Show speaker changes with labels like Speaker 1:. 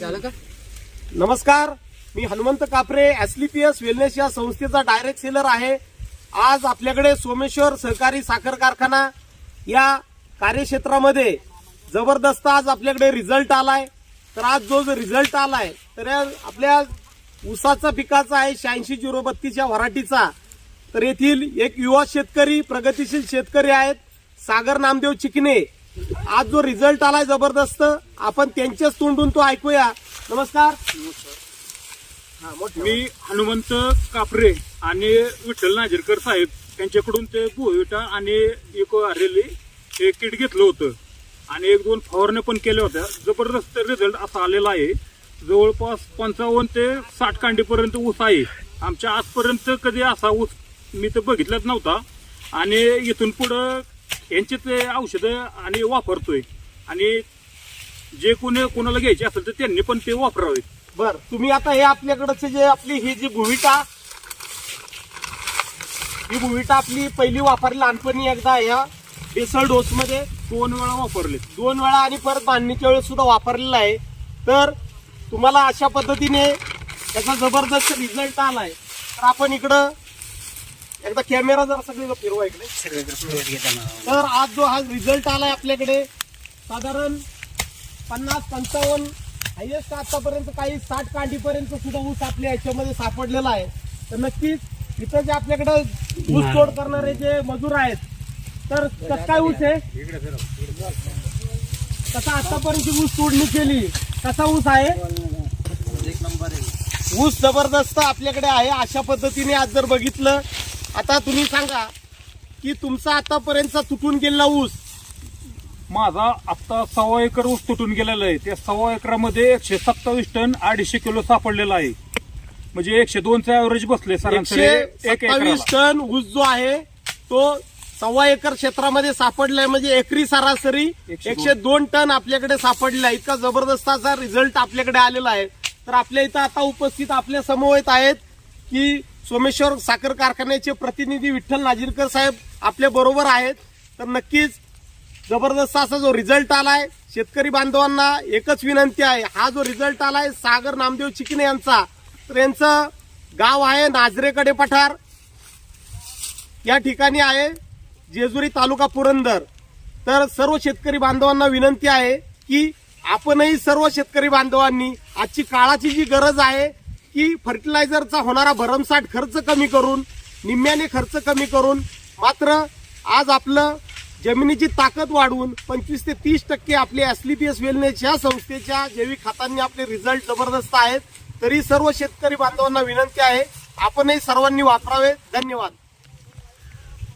Speaker 1: झालं का?
Speaker 2: नमस्कार मी हनुमंत कापरे एसलीपीएस वेलनेस या संस्थेचा डायरेक्ट सेलर आहे. आज आपल्याकडे सोमेश्वर सहकारी साखर कारखाना या कार्यक्षेत्रामध्ये जबरदस्त आज आपल्याकडे रिझल्ट आलाय. तर आज जो जो रिझल्ट आलाय तर आपल्या ऊसाचा पिकाचा आहे शहाऐंशी झिरो बत्तीसच्या व्हरायटीचा तर येथील एक युवा शेतकरी प्रगतीशील शेतकरी आहेत सागर नामदेव चिकणे आज जो रिझल्ट आलाय जबरदस्त आपण त्यांच्याच तोंडून तो ऐकूया. नमस्कार.
Speaker 3: मी हनुमंत कापरे आणि विठ्ठल नाझिरकर साहेब यांच्याकडून ते भुविटा आणि एक आरेली हे किट घेतलं होतं. आणि एक दोन फवारण्या पण केल्या होत्या. जबरदस्त रिझल्ट असा आलेला आहे. जवळपास पंचावन्न ते साठ कांडीपर्यंत ऊस आहे. आमच्या आजपर्यंत कधी असा ऊस मी तर बघितलाच नव्हता. आणि इथून पुढं यांचे ते औषधं आणि वापरतोय. आणि जे कोणी कोणाला घ्यायचे असेल तर त्यांनी पण ते वापरावे.
Speaker 2: बर तुम्ही आता हे आपल्याकडचे जे आपली ही जी भूमिका ही भूमिका आपली पहिली वापरली लहानपणी एकदा या बेसल डोस मध्ये
Speaker 3: दोन वेळा वापरले.
Speaker 2: दोन वेळा आणि परत बांधणीच्या वेळेस सुद्धा वापरलेला आहे. तर तुम्हाला अशा पद्धतीने त्याचा जबरदस्त रिझल्ट आलाय. तर आपण इकडं एकदा कॅमेरा जरा सगळीकडे फिरवा इकडे. तर आज जो हा रिझल्ट आलाय आपल्याकडे साधारण पन्नास पंचावन्न हायएस्ट आतापर्यंत काही साठ कांडीपर्यंत सुद्धा ऊस आपल्या याच्यामध्ये सापडलेला आहे. तर नक्कीच इथं जे आपल्याकडे ऊस तोड करणारे जे मजूर आहेत तर कसं काय ऊस आहे? कसा आतापर्यंत ऊस तोडणी केली कसा ऊस आहे? ऊस जबरदस्त आपल्याकडे आहे अशा पद्धतीने आज जर बघितलं आता तुम्ही सांगा की तुमचा आतापर्यंतचा तुटून गेलेला ऊस.
Speaker 3: माझा आता सव्वा एकर ऊस तुटून गेलेला आहे. त्या सव्वा एकरामध्ये एकशे सत्तावीस टन अडीचशे किलो सापडलेला आहे. म्हणजे एकशे दोनचा ऍव्हरेज बसले सरासरी
Speaker 2: एकशे
Speaker 3: एक
Speaker 2: सत्तावीस
Speaker 3: एकराला
Speaker 2: टन ऊस जो आहे तो सव्वा एकर क्षेत्रामध्ये सापडलाय. म्हणजे एकरी सरासरी
Speaker 3: एकशे
Speaker 2: एकशे दोन. टन आपल्याकडे सापडलेला आहे इतका जबरदस्त असा रिझल्ट आपल्याकडे आलेला आहे. तर आपल्या इथं आता उपस्थित आपल्या समवेत आहेत की सोमेश्वर साखर कारखान्याचे प्रतिनिधी विठ्ठल नाजीरकर साहेब आपल्या बरोबर आहेत. तर नक्कीच जबरदस्त असा जो रिझल्ट आलाय शेतकरी बांधवांना एकच विनंती आहे हा जो रिझल्ट आलाय सागर नामदेव चिकने यांचा तर यांचं गाव आहे नाजरेकडे पठार. या ठिकाणी आहे जेजुरी तालुका पुरंदर. तर सर्व शेतकरी बांधवांना विनंती आहे की आपणही सर्व शेतकरी बांधवांनी आजची काळाची जी गरज आहे की फर्टिलायझरचा होणारा भरमसाठ खर्च कमी करून निम्म्याने खर्च कमी करून मात्र आज आपलं जमिनीची ताकद वाढवून पंचवीस ते तीस टक्के आपले एसलीपीएस वेलनेस या संस्थेच्या जैविक खतांनी आपले रिझल्ट जबरदस्त आहेत. तरी सर्व शेतकरी बांधवांना विनंती आहे आपणही सर्वांनी वापरावे. धन्यवाद.